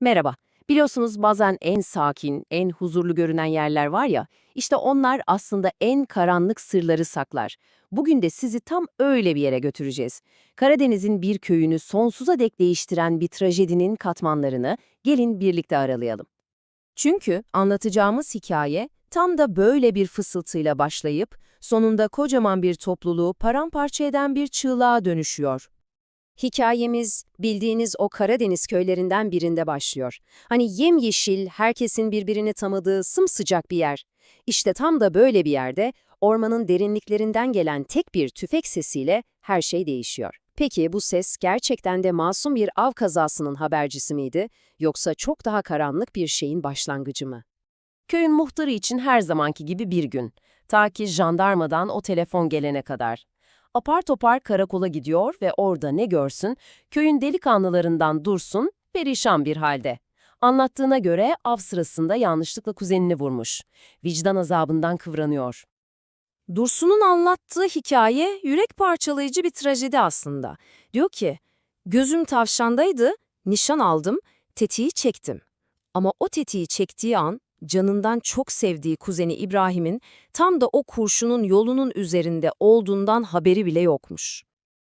Merhaba. Biliyorsunuz bazen en sakin, en huzurlu görünen yerler var ya, işte onlar aslında en karanlık sırları saklar. Bugün de sizi tam öyle bir yere götüreceğiz. Karadeniz'in bir köyünü sonsuza dek değiştiren bir trajedinin katmanlarını gelin birlikte aralayalım. Çünkü anlatacağımız hikaye tam da böyle bir fısıltıyla başlayıp sonunda kocaman bir topluluğu paramparça eden bir çığlığa dönüşüyor. Hikayemiz bildiğiniz o Karadeniz köylerinden birinde başlıyor. Hani yemyeşil, herkesin birbirini tanıdığı sımsıcak bir yer. İşte tam da böyle bir yerde ormanın derinliklerinden gelen tek bir tüfek sesiyle her şey değişiyor. Peki bu ses gerçekten de masum bir av kazasının habercisi miydi yoksa çok daha karanlık bir şeyin başlangıcı mı? Köyün muhtarı için her zamanki gibi bir gün. Ta ki jandarmadan o telefon gelene kadar. Apar topar karakola gidiyor ve orada ne görsün, köyün delikanlılarından Dursun perişan bir halde. Anlattığına göre av sırasında yanlışlıkla kuzenini vurmuş. Vicdan azabından kıvranıyor. Dursun'un anlattığı hikaye yürek parçalayıcı bir trajedi aslında. Diyor ki, gözüm tavşandaydı, nişan aldım, tetiği çektim. Ama o tetiği çektiği an canından çok sevdiği kuzeni İbrahim'in tam da o kurşunun yolunun üzerinde olduğundan haberi bile yokmuş.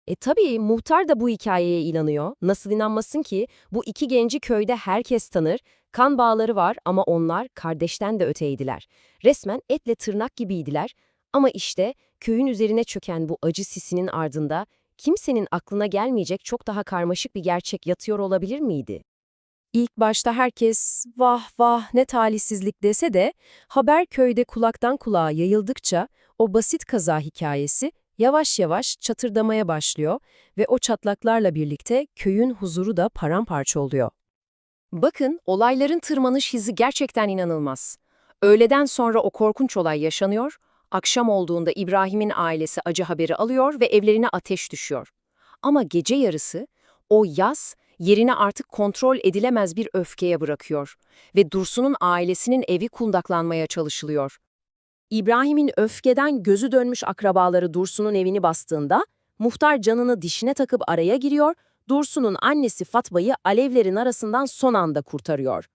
E tabii muhtar da bu hikayeye inanıyor. Nasıl inanmasın ki? Bu iki genci köyde herkes tanır. Kan bağları var ama onlar kardeşten de öteydiler. Resmen etle tırnak gibiydiler. Ama işte köyün üzerine çöken bu acı sisinin ardında kimsenin aklına gelmeyecek çok daha karmaşık bir gerçek yatıyor olabilir miydi? İlk başta herkes vah vah ne talihsizlik dese de haber köyde kulaktan kulağa yayıldıkça o basit kaza hikayesi yavaş yavaş çatırdamaya başlıyor ve o çatlaklarla birlikte köyün huzuru da paramparça oluyor. Bakın olayların tırmanış hızı gerçekten inanılmaz. Öğleden sonra o korkunç olay yaşanıyor, akşam olduğunda İbrahim'in ailesi acı haberi alıyor ve evlerine ateş düşüyor. Ama gece yarısı o yaz yerini artık kontrol edilemez bir öfkeye bırakıyor ve Dursun'un ailesinin evi kundaklanmaya çalışılıyor. İbrahim'in öfkeden gözü dönmüş akrabaları Dursun'un evini bastığında, muhtar canını dişine takıp araya giriyor, Dursun'un annesi Fatma'yı alevlerin arasından son anda kurtarıyor.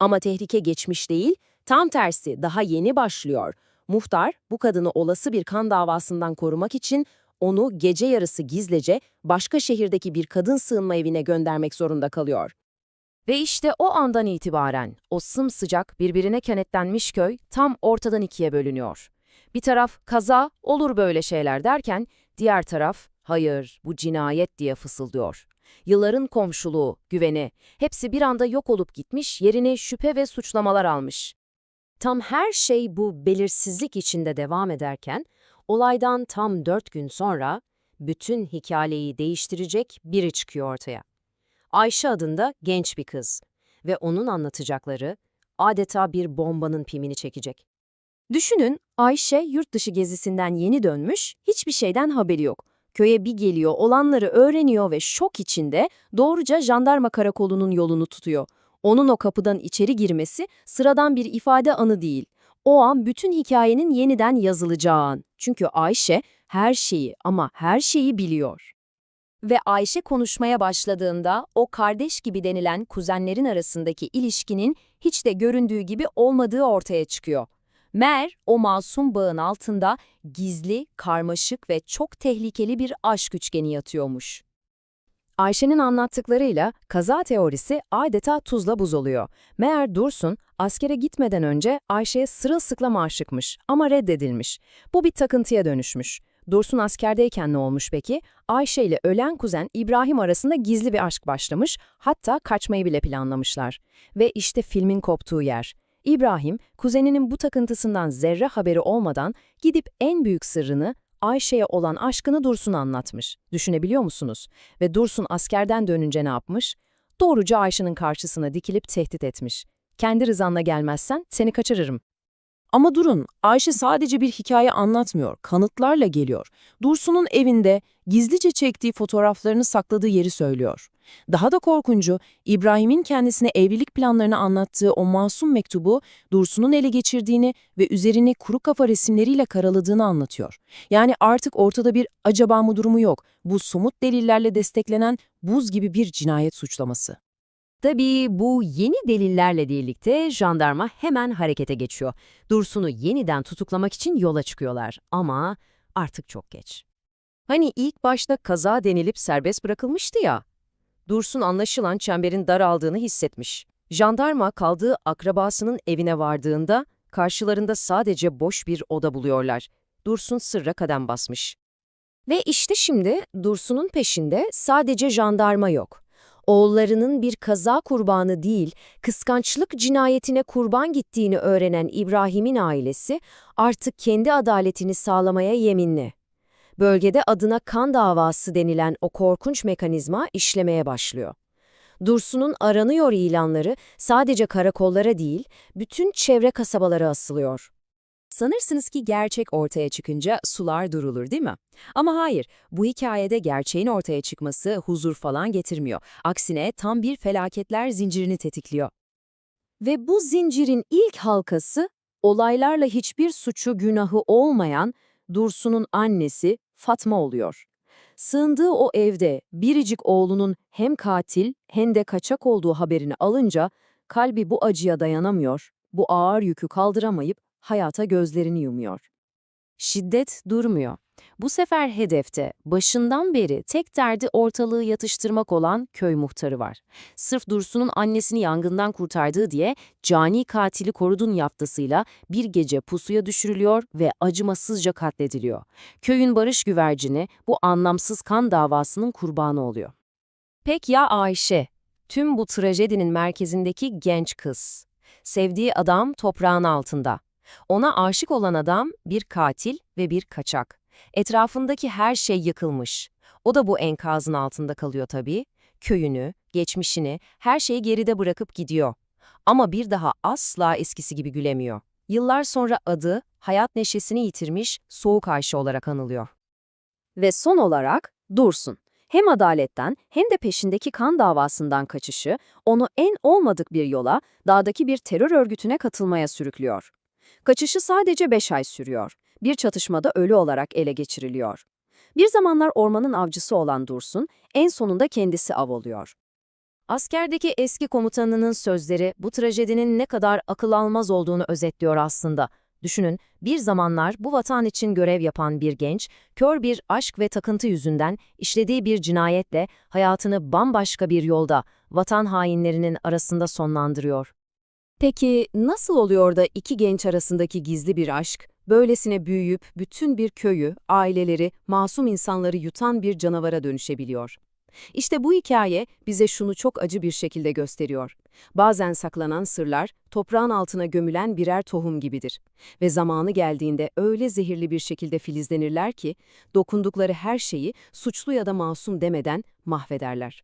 Ama tehlike geçmiş değil, tam tersi daha yeni başlıyor. Muhtar bu kadını olası bir kan davasından korumak için onu gece yarısı gizlice başka şehirdeki bir kadın sığınma evine göndermek zorunda kalıyor. Ve işte o andan itibaren o sımsıcak birbirine kenetlenmiş köy tam ortadan ikiye bölünüyor. Bir taraf kaza, olur böyle şeyler derken, diğer taraf hayır bu cinayet diye fısıldıyor. Yılların komşuluğu, güveni, hepsi bir anda yok olup gitmiş, yerini şüphe ve suçlamalar almış. Tam her şey bu belirsizlik içinde devam ederken, Olaydan tam dört gün sonra bütün hikayeyi değiştirecek biri çıkıyor ortaya. Ayşe adında genç bir kız ve onun anlatacakları adeta bir bombanın pimini çekecek. Düşünün Ayşe yurt dışı gezisinden yeni dönmüş, hiçbir şeyden haberi yok. Köye bir geliyor, olanları öğreniyor ve şok içinde doğruca jandarma karakolunun yolunu tutuyor. Onun o kapıdan içeri girmesi sıradan bir ifade anı değil. O an bütün hikayenin yeniden yazılacağı an. Çünkü Ayşe her şeyi ama her şeyi biliyor. Ve Ayşe konuşmaya başladığında o kardeş gibi denilen kuzenlerin arasındaki ilişkinin hiç de göründüğü gibi olmadığı ortaya çıkıyor. Mer, o masum bağın altında gizli, karmaşık ve çok tehlikeli bir aşk üçgeni yatıyormuş. Ayşe'nin anlattıklarıyla kaza teorisi adeta tuzla buz oluyor. Meğer Dursun, askere gitmeden önce Ayşe'ye sırılsıklam aşıkmış ama reddedilmiş. Bu bir takıntıya dönüşmüş. Dursun askerdeyken ne olmuş peki? Ayşe ile ölen kuzen İbrahim arasında gizli bir aşk başlamış, hatta kaçmayı bile planlamışlar. Ve işte filmin koptuğu yer. İbrahim, kuzeninin bu takıntısından zerre haberi olmadan gidip en büyük sırrını Ayşe'ye olan aşkını Dursun'a anlatmış. Düşünebiliyor musunuz? Ve Dursun askerden dönünce ne yapmış? Doğruca Ayşe'nin karşısına dikilip tehdit etmiş. Kendi rızanla gelmezsen seni kaçırırım. Ama durun, Ayşe sadece bir hikaye anlatmıyor, kanıtlarla geliyor. Dursun'un evinde gizlice çektiği fotoğraflarını sakladığı yeri söylüyor. Daha da korkuncu, İbrahim'in kendisine evlilik planlarını anlattığı o masum mektubu Dursun'un ele geçirdiğini ve üzerine kuru kafa resimleriyle karaladığını anlatıyor. Yani artık ortada bir acaba mı durumu yok. Bu somut delillerle desteklenen buz gibi bir cinayet suçlaması. Tabii bu yeni delillerle birlikte jandarma hemen harekete geçiyor. Dursun'u yeniden tutuklamak için yola çıkıyorlar ama artık çok geç. Hani ilk başta kaza denilip serbest bırakılmıştı ya. Dursun anlaşılan çemberin daraldığını hissetmiş. Jandarma kaldığı akrabasının evine vardığında karşılarında sadece boş bir oda buluyorlar. Dursun sırra kadem basmış. Ve işte şimdi Dursun'un peşinde sadece jandarma yok. Oğullarının bir kaza kurbanı değil, kıskançlık cinayetine kurban gittiğini öğrenen İbrahim'in ailesi artık kendi adaletini sağlamaya yeminli. Bölgede adına kan davası denilen o korkunç mekanizma işlemeye başlıyor. Dursun'un aranıyor ilanları sadece karakollara değil, bütün çevre kasabalara asılıyor. Sanırsınız ki gerçek ortaya çıkınca sular durulur değil mi? Ama hayır, bu hikayede gerçeğin ortaya çıkması huzur falan getirmiyor. Aksine tam bir felaketler zincirini tetikliyor. Ve bu zincirin ilk halkası, olaylarla hiçbir suçu günahı olmayan Dursun'un annesi Fatma oluyor. Sığındığı o evde biricik oğlunun hem katil hem de kaçak olduğu haberini alınca kalbi bu acıya dayanamıyor, bu ağır yükü kaldıramayıp hayata gözlerini yumuyor. Şiddet durmuyor. Bu sefer hedefte başından beri tek derdi ortalığı yatıştırmak olan köy muhtarı var. Sırf Dursun'un annesini yangından kurtardığı diye cani katili korudun yaftasıyla bir gece pusuya düşürülüyor ve acımasızca katlediliyor. Köyün barış güvercini bu anlamsız kan davasının kurbanı oluyor. Pek ya Ayşe, tüm bu trajedinin merkezindeki genç kız. Sevdiği adam toprağın altında. Ona aşık olan adam bir katil ve bir kaçak. Etrafındaki her şey yıkılmış. O da bu enkazın altında kalıyor tabii. Köyünü, geçmişini, her şeyi geride bırakıp gidiyor. Ama bir daha asla eskisi gibi gülemiyor. Yıllar sonra adı, hayat neşesini yitirmiş Soğuk Ayşe olarak anılıyor. Ve son olarak Dursun. Hem adaletten hem de peşindeki kan davasından kaçışı onu en olmadık bir yola, dağdaki bir terör örgütüne katılmaya sürüklüyor. Kaçışı sadece 5 ay sürüyor. Bir çatışmada ölü olarak ele geçiriliyor. Bir zamanlar ormanın avcısı olan Dursun, en sonunda kendisi av oluyor. Askerdeki eski komutanının sözleri bu trajedinin ne kadar akıl almaz olduğunu özetliyor aslında. Düşünün, bir zamanlar bu vatan için görev yapan bir genç, kör bir aşk ve takıntı yüzünden işlediği bir cinayetle hayatını bambaşka bir yolda, vatan hainlerinin arasında sonlandırıyor. Peki nasıl oluyor da iki genç arasındaki gizli bir aşk, böylesine büyüyüp bütün bir köyü, aileleri, masum insanları yutan bir canavara dönüşebiliyor? İşte bu hikaye bize şunu çok acı bir şekilde gösteriyor. Bazen saklanan sırlar, toprağın altına gömülen birer tohum gibidir. Ve zamanı geldiğinde öyle zehirli bir şekilde filizlenirler ki, dokundukları her şeyi suçlu ya da masum demeden mahvederler.